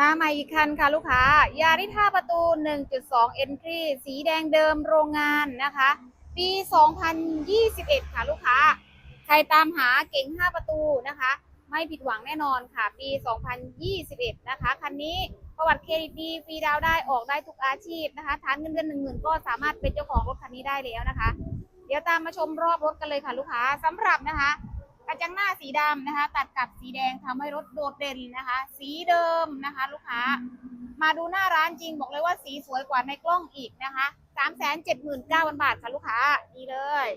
มาใหม่อีกคันค่ะลูกค้า ยาริท่าประตู 1.2 Entry สีแดงเดิมโรงงานนะคะ ปี 2021 ค่ะลูกค้า ใครตามหาเก่ง 5 ประตูนะคะ ไม่ผิดหวังแน่นอนค่ะ ปี 2021 นะคะ คันนี้ประวัติเครดิตดีฟรีดาวได้ออกได้ทุกอาชีพนะคะ ฐานเงินเดือน10,000ก็สามารถเป็นเจ้าของรถคันนี้ได้แล้วนะคะ เดี๋ยวตามมาชมรอบรถกันเลยค่ะลูกค้าสำหรับนะคะ กระจังหน้าสีดำนะคะ ตัดกับสีแดงทำให้รถโดดเด่นนะคะ สีเดิมนะคะ ลูกค้า มาดูหน้าร้านจริงบอกเลยว่าสีสวยกว่าในกล้องอีกนะคะ3 7 9 0 0 0 บาทค่ะลูกค้านี่เลย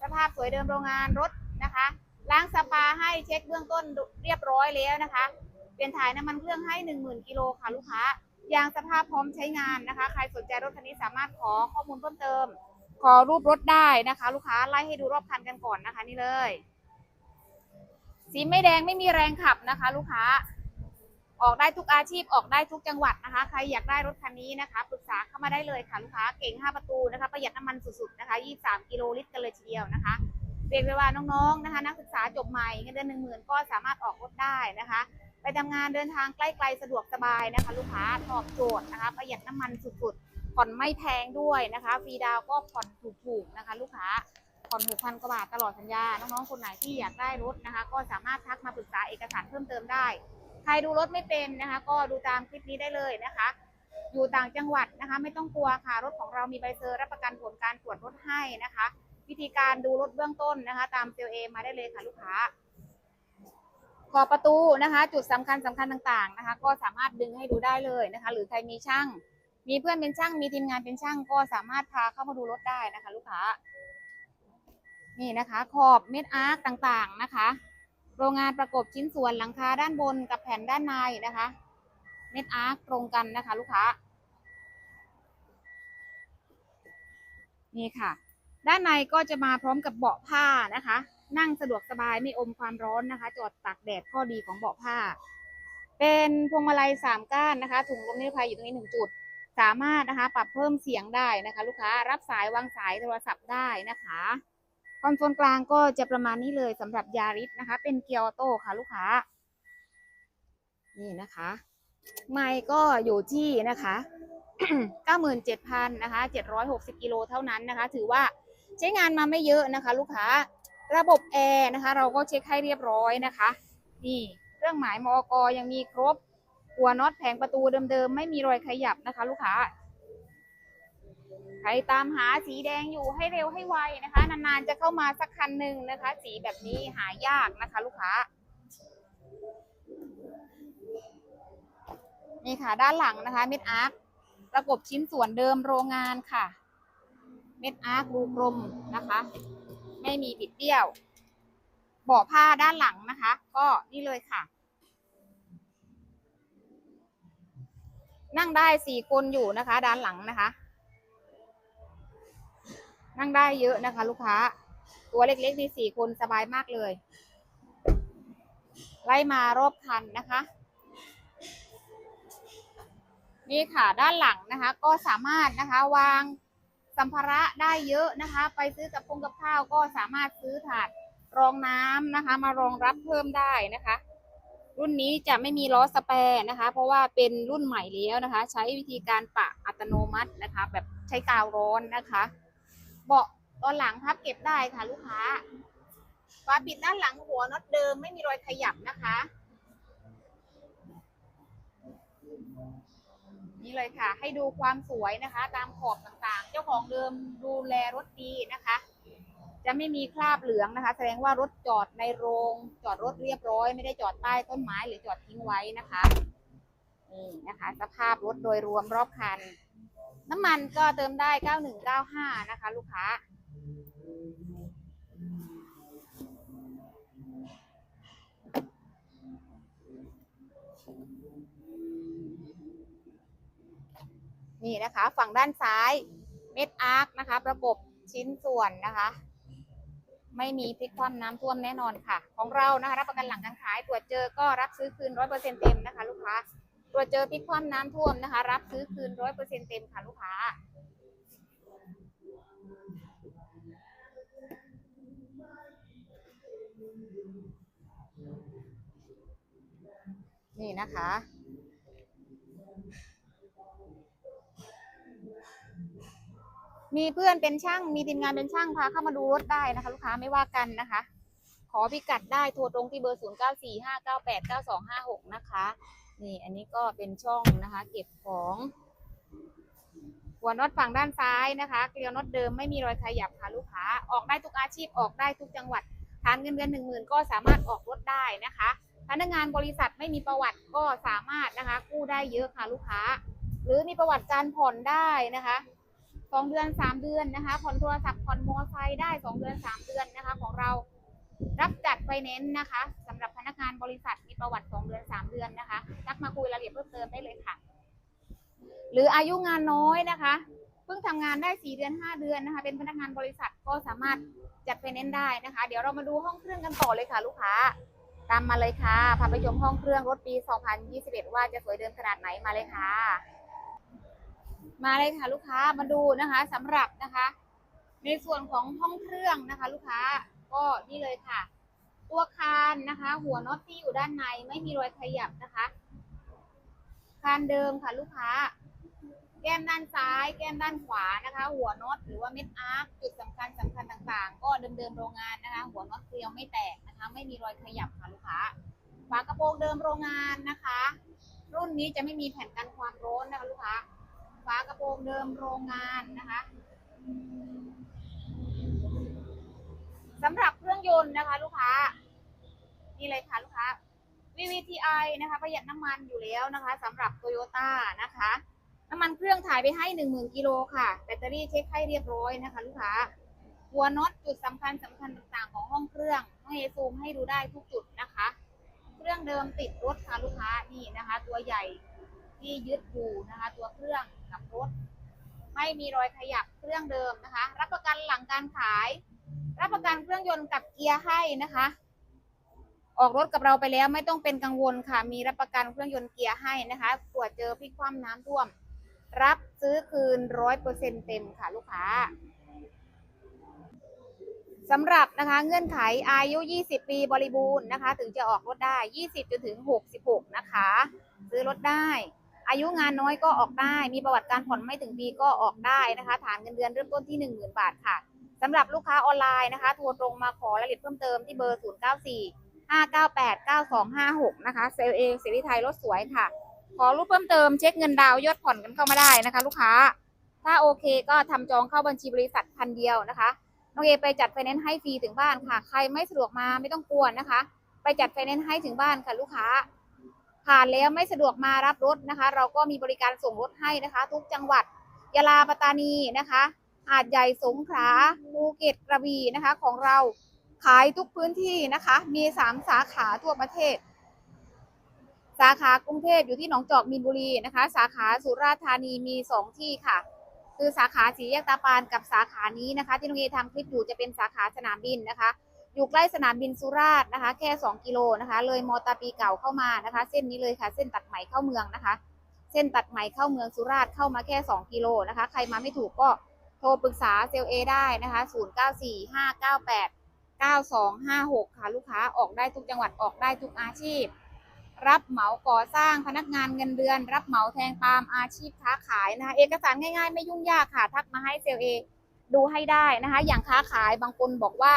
สภาพสวยเดิมโรงงานรถนะคะ ล้างสปาให้เช็คเบื้องต้นเรียบร้อยแล้วนะคะ เปลี่ยนถ่ายน้ำมันเครื่องให้ 10,000กิโลค่ะลูกค้ายางสภาพพร้อมใช้งานนะคะ ใครสนใจรถคันนี้สามารถขอข้อมูลเพิ่มเติม ขอรูปรถได้นะคะ ลูกค้าไล่ให้ดูรอบคันกันก่อนนะคะนี่เลย สีไม่แดงไม่มีแรงขับนะคะ ลูกค้า ออกได้ทุกอาชีพออกได้ทุกจังหวัดนะคะ ใครอยากได้รถคันนี้นะคะปรึกษาเข้ามาได้เลยค่ะลูกค้าเก่ง 5 ประตูนะคะประหยัดน้ำมันสุดๆนะคะ23กิโลลิตรกันเลยทีเดียวนะคะเรียกได้ว่าน้องๆนะคะ นักศึกษาจบใหม่เงินเดือนหนึ่งหมื่นก็สามารถออกรถได้นะคะ ไปทำงานเดินทางใกล้ๆสะดวกสบายนะคะ ลูกค้าตอบโจทย์นะคะ ประหยัดน้ำมันสุดๆผ่อนไม่แพงด้วยนะคะฟรีดาวก็ผ่อนถูกๆนะคะ ลูกค้า ผ่อนหกพันกว่าบาทตลอดสัญญา น้องๆ คนไหนที่อยากได้รถนะคะ ก็สามารถทักมาปรึกษาเอกสารเพิ่มเติมได้ ใครดูรถไม่เป็นนะคะ ก็ดูตามคลิปนี้ได้เลยนะคะ อยู่ต่างจังหวัดนะคะ ไม่ต้องกลัวค่ะ รถของเรามีใบเซอร์รับประกันผลการตรวจรถให้นะคะ วิธีการดูรถเบื้องต้นนะคะ ตามเซลเอมาได้เลยค่ะลูกค้าขอบประตูนะคะ จุดสำคัญสำคัญต่างๆนะคะ ก็สามารถดึงให้ดูได้เลยนะคะ หรือใครมีช่าง มีเพื่อนเป็นช่างมีทีมงานเป็นช่าง ก็สามารถพาเข้ามาดูรถได้นะคะ ลูกค้า นี่นะคะ ขอบเม็ดอาร์คต่างๆนะคะ โรงงานประกบชิ้นส่วนหลังคาด้านบนกับแผ่นด้านในนะคะ เม็ดอาร์คตรงกันนะคะ ลูกค้า นี่ค่ะ ด้านในก็จะมาพร้อมกับเบาะผ้านะคะ นั่งสะดวกสบายไม่อมความร้อนนะคะ จอดตากแดดข้อดีของเบาะผ้า เป็นพวงมาลัยสามก้านนะคะ ถุงลมนิรภัยอยู่ตรงนี้หนึ่งจุดสามารถนะคะ ปรับเพิ่มเสียงได้นะคะ ลูกค้ารับสายวางสายโทรศัพท์ได้นะคะ คอนโซลกลางก็จะประมาณนี้เลยสำหรับยาริสนะคะ เป็นเกียร์ออโต้ค่ะลูกค้า นี่นะคะ ไม่ก็อยู่ที่นะคะ97,000นะคะ760กิโลเท่านั้นนะคะ ถือว่าใช้งานมาไม่เยอะนะคะ ลูกค้า ระบบแอร์นะคะ เราก็เช็คให้เรียบร้อยนะคะ นี่เครื่องหมายมอกยังมีครบหัวน็อตแผงประตูเดิมๆ ไม่มีรอยขยับนะคะ ลูกค้า ใครตามหาสีแดงอยู่ให้เร็วให้ไวนะคะ นานๆจะเข้ามาสักคันหนึ่งนะคะ สีแบบนี้หายากนะคะ ลูกค้านี่ค่ะด้านหลังนะคะเม็ดอาร์คประกบชิ้นส่วนเดิมโรงงานค่ะ เม็ดอาร์ครูกลมนะคะ ไม่มีบิดเบี้ยวเบาะผ้าด้านหลังนะคะ ก็นี่เลยค่ะ นั่งได้สี่คนอยู่นะคะ ด้านหลังนะคะ นั่งได้เยอะนะคะ ลูกค้า ตัวเล็กๆมีสี่คนสบายมากเลย ไล่มารอบคันนะคะ นี่ค่ะด้านหลังนะคะ ก็สามารถนะคะวางสัมภาระได้เยอะนะคะ ไปซื้อกับพงกับข้าวก็สามารถซื้อถาดรองน้ำนะคะ มารองรับเพิ่มได้นะคะ รุ่นนี้จะไม่มีล้อสแปร์นะคะ เพราะว่าเป็นรุ่นใหม่แล้วนะคะ ใช้วิธีการปะอัตโนมัตินะคะ แบบใช้กาวร้อนนะคะ เบาะตอนหลังพับเก็บได้ค่ะลูกค้าฝาปิดด้านหลังหัวน็อตเดิมไม่มีรอยขยับนะคะ นี่เลยค่ะ ให้ดูความสวยนะคะ ตามขอบต่างๆ เจ้าของเดิมดูแลรถดีนะคะ จะไม่มีคราบเหลืองนะคะ แสดงว่ารถจอดในโรงจอดรถเรียบร้อย ไม่ได้จอดใต้ต้นไม้หรือจอดทิ้งไว้นะคะนี่นะคะ สภาพรถโดยรวมรอบคัน น้ำมันก็เติมได้ 9195 นะคะ ลูกค้า นี่นะคะ ฝั่งด้านซ้ายเม็ดอาร์คนะคะ ประกบชิ้นส่วนนะคะ ไม่มีพลิกคว่ำน้ำท่วมแน่นอนค่ะ ของเรานะคะ รับประกันหลังการขายตรวจเจอก็รับซื้อคืนร้อยเปอร์เซ็นเต็มนะคะ ลูกค้า ตรวจเจอพลิกคว่ำน้ำท่วมนะคะ รับซื้อคืนร้อยเปอร์เซ็นเต็มค่ะลูกค้า นี่นะคะ มีเพื่อนเป็นช่าง มีทีมงานเป็นช่างพาเข้ามาดูรถได้นะคะ ลูกค้าไม่ว่ากันนะคะขอพิกัดได้โทรตรงที่เบอร์ 0 9 4 5 9 8 9 2 5 6 นะคะ นี่อันนี้ก็เป็นช่องนะคะ เก็บของหัวน็อตฝั่งด้านซ้ายนะคะ เกลียวน็อตเดิมไม่มีรอยขยับค่ะลูกค้า ออกได้ทุกอาชีพออกได้ทุกจังหวัดฐานเงินเดือนหนึ่งหมื่นก็สามารถออกรถได้นะคะ พนักงานบริษัทไม่มีประวัติก็สามารถนะคะกู้ได้เยอะค่ะลูกค้า หรือมีประวัติการผ่อนได้นะคะสองเดือนสามเดือนนะคะ ผ่อนโทรศัพท์ผ่อนมอเตอร์ไซค์ได้สองเดือนสามเดือนนะคะ ของเรา รับจัดไฟแนนซ์นะคะสำหรับพนักงานบริษัทมีประวัติสองเดือนสามเดือนนะคะทักมาคุยรายละเอียดเพิ่มเติมได้เลยค่ะ หรืออายุงานน้อยนะคะ เพิ่งทำงานได้สี่เดือนห้าเดือนนะคะ เป็นพนักงานบริษัทก็สามารถจัดไฟแนนซ์ได้นะคะ เดี๋ยวเรามาดูห้องเครื่องกันต่อเลยค่ะ ลูกค้า ตามมาเลยค่ะพาไปชมห้องเครื่องรถปี 2021 ว่าจะสวยเดิมขนาดไหนมาเลยค่ะ มาเลยค่ะ ลูกค้ามาดูนะคะสำหรับนะคะ ในส่วนของห้องเครื่องนะคะ ลูกค้า ก็นี่เลยค่ะ ตัวคานนะคะ หัวน็อตที่อยู่ด้านในไม่มีรอยขยับนะคะ คานเดิมค่ะลูกค้า แก้มด้านซ้าย แก้มด้านขวานะคะ หัวน็อตหรือว่าเม็ดอาร์คจุดสำคัญสำคัญต่างๆ ก็เดิมๆโรงงานนะคะ หัวน็อตเกลียวไม่แตกนะคะ ไม่มีรอยขยับค่ะลูกค้าฝากระโปรงเดิมโรงงานนะคะ รุ่นนี้จะไม่มีแผ่นกันความร้อนนะคะลูกค้าฝากระโปรงเดิมโรงงานนะคะ ยนต์นะคะลูกค้า นี่เลยค่ะลูกค้า VVTi นะคะประหยัดน้ำมันอยู่แล้วนะคะสำหรับ Toyota นะคะ น้ำมันเครื่องถ่ายไปให้หนึ่งหมื่นกิโลค่ะ แบตเตอรี่เช็คให้เรียบร้อยนะคะ ลูกค้าหัวน็อตจุดสำคัญสำคัญต่างๆของห้องเครื่องให้ซูมให้ดูได้ทุกจุดนะคะ เครื่องเดิมติดรถค่ะลูกค้านี่นะคะ ตัวใหญ่ที่ยึดอยู่นะคะ ตัวเครื่องกับรถ ไม่มีรอยขยับเครื่องเดิมนะคะ รับประกันหลังการขาย รับประกันเครื่องยนต์กับเกียร์ให้นะคะ ออกรถกับเราไปแล้วไม่ต้องเป็นกังวลค่ะ มีรับประกันเครื่องยนต์เกียร์ให้นะคะตรวจเจอพลิกคว่ำน้ำท่วม รับซื้อคืนร้อยเปอร์เซ็นเต็มค่ะลูกค้าสำหรับนะคะเงื่อนไขอายุ 20 ปีบริบูรณ์นะคะ ถึงจะออกรถได้ 20 จนถึง 66 นะคะ ซื้อรถได้ อายุงานน้อยก็ออกได้ มีประวัติการผ่อนไม่ถึงปีก็ออกได้นะคะ ฐานเงินเดือนเริ่มต้นที่ 10,000 บาทค่ะ สำหรับลูกค้าออนไลน์นะคะ โทรตรงมาขอรายละเอียดเพิ่มเติมที่เบอร์ 094 598 9256 นะคะ เซลล์เองสิริไทยรถสวยค่ะ ขอรูปเพิ่มเติมเช็คเงินดาวยอดผ่อนกันเข้ามาได้นะคะ ลูกค้า ถ้าโอเคก็ทำจองเข้าบัญชีบริษัทพันเดียวนะคะน้องเอไปจัดไฟแนนซ์ให้ฟรีถึงบ้านค่ะ ใครไม่สะดวกมาไม่ต้องกวนนะคะ ไปจัดไฟแนนซ์ให้ถึงบ้านค่ะลูกค้า ผ่านแล้วไม่สะดวกมารับรถนะคะ เราก็มีบริการส่งรถให้นะคะ ทุกจังหวัดยะลาปัตตานีนะคะ หาดใหญ่สงขลาภูเก็ตกระบี่นะคะของเราขายทุกพื้นที่นะคะ มีสามสาขาทั่วประเทศ สาขากรุงเทพอยู่ที่หนองจอกมีนบุรีนะคะ สาขาสุราษฎร์ธานีมีสองที่ค่ะ คือสาขาสีแยกตาปานกับสาขานี้นะคะ ที่น้องเอทำคลิปอยู่จะเป็นสาขาสนามบินนะคะ อยู่ใกล้สนามบินสุราษฎร์นะคะ แค่ 2 กิโลนะคะ เลยมอตาปีเก่าเข้ามานะคะ เส้นนี้เลยค่ะ เส้นตัดใหม่เข้าเมืองนะคะ เส้นตัดใหม่เข้าเมืองสุราษฎร์เข้ามาแค่ 2 กิโลนะคะ ใครมาไม่ถูกก็ โทรปรึกษาเซลเอได้นะคะ 094598 9256 ค่ะ ลูกค้าออกได้ทุกจังหวัดออกได้ทุกอาชีพ รับเหมาก่อสร้างพนักงานเงินเดือน รับเหมาแทงปามอาชีพค้าขายนะคะเอกสารง่ายๆ ไม่ยุ่งยากค่ะ ทักมาให้เซลเอดูให้ได้นะคะ อย่างค้าขายบางคนบอกว่า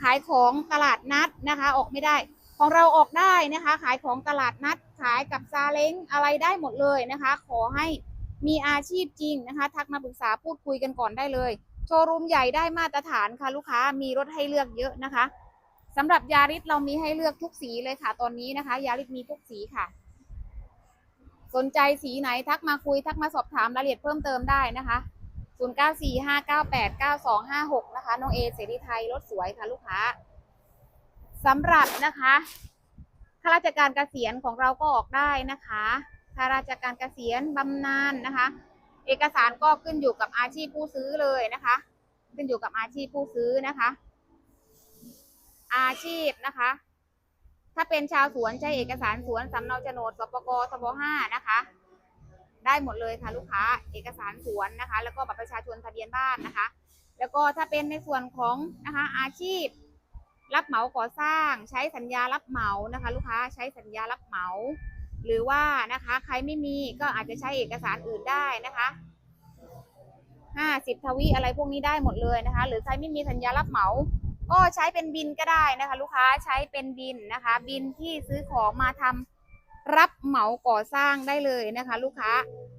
ขายของตลาดนัดนะคะ ออกไม่ได้ ของเราออกได้นะคะ ขายของตลาดนัดขายกับซาเล้งอะไรได้หมดเลยนะคะ ขอให้ มีอาชีพจริงนะคะ ทักมาปรึกษาพูดคุยกันก่อนได้เลย โชว์รูมใหญ่ได้มาตรฐานค่ะลูกค้ามีรถให้เลือกเยอะนะคะสำหรับยาริสเรามีให้เลือกทุกสีเลยค่ะ ตอนนี้นะคะ ยาริสมีทุกสีค่ะ สนใจสีไหนทักมาคุย ทักมาสอบถามรายละเอียดเพิ่มเติมได้นะคะ0945989256นะคะน้องเอเสรีไทยรถสวยค่ะลูกค้าสำหรับนะคะข้าราชการเกษียณของเราก็ออกได้นะคะ ข้าราชการเกษียณบำนาญนะคะ เอกสารก็ขึ้นอยู่กับอาชีพผู้ซื้อเลยนะคะ ขึ้นอยู่กับอาชีพผู้ซื้อนะคะ อาชีพนะคะ ถ้าเป็นชาวสวนใช้เอกสารสวนสำเนาโฉนดสปกสปห้านะคะ ได้หมดเลยค่ะลูกค้า เอกสารสวนนะคะ แล้วก็บัตรประชาชนทะเบียนบ้านนะคะ แล้วก็ถ้าเป็นในส่วนของนะคะ อาชีพรับเหมาก่อสร้าง ใช้สัญญารับเหมานะคะ ลูกค้าใช้สัญญารับเหมา หรือว่านะคะใครไม่มีก็อาจจะใช้เอกสารอื่นได้นะคะห้าสิบทวีอะไรพวกนี้ได้หมดเลยนะคะ หรือใครไม่มีสัญญารับเหมา ก็ใช้เป็นบินก็ได้นะคะ ลูกค้าใช้เป็นบินนะคะ บินที่ซื้อของมาทำรับเหมาก่อสร้างได้เลยนะคะ ลูกค้า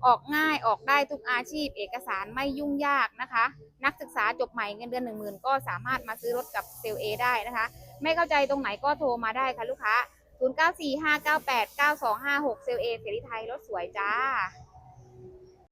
ออกง่ายออกได้ทุกอาชีพ เอกสารไม่ยุ่งยากนะคะ นักศึกษาจบใหม่เงินเดือนหนึ่งหมื่นก็สามารถมาซื้อรถกับเซลลเอได้นะคะ ไม่เข้าใจตรงไหนก็โทรมาได้ค่ะลูกค้า 0945989256เซลเอเสรีไทยรถสวยจ้า